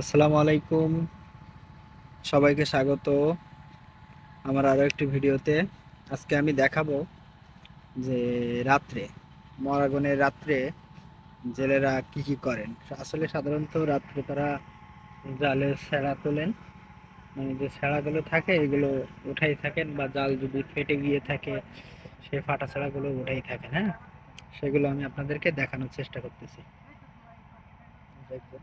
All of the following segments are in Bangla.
আসসালামু আলাইকুম। সবাইকে স্বাগত আমার আরও একটি ভিডিওতে। আজকে আমি দেখাবো যে রাত্রে মরাগনের রাত্রে জেলেরা কি কি করেন। আসলে সাধারণত রাত্রে তারা জালে ছেঁড়া তোলেন। মানে যে ছেঁড়াগুলো থাকে, এগুলো উঠাই থাকেন বা জাল যদি ফেটে গিয়ে থাকে, সেই ফাটা ছেঁড়াগুলো উঠাই থাকেন হ্যাঁ? সেগুলো আমি আপনাদেরকে দেখানোর চেষ্টা করতেছি। দেখবেন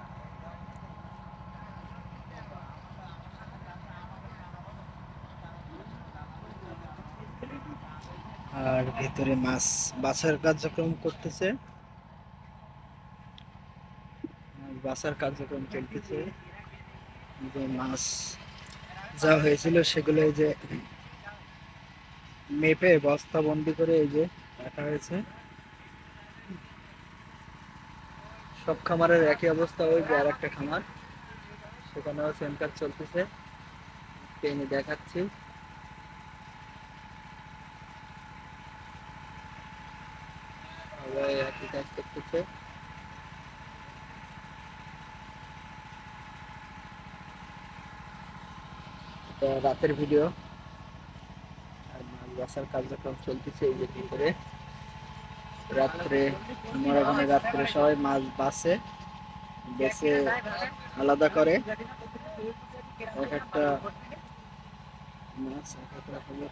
আর ভেতরে মাছ বাছার কার্যক্রম করতেছে। বাছার কার্যক্রম চলতেছে। যে মাছ যা হয়েছিল সেগুলো যে মেপে বস্তা বন্দি করে এই যে রাখা হয়েছে। সব খামারের একই অবস্থা ওই যে আর একটা খামার। সেখানেও সেম কাজ চলতেছে। টেনে দেখাচ্ছি সবাই একই কাজ করতেছে রাতের ভিডিও মাছ বাসার কার্যক্রম চলতেছে এই যে ভিতরে। রাত্রে মরাগনে রাত্রে সবাই মাছ বাসে বেছে আলাদা করে। এক একটা মাছ, এক এক রকমের।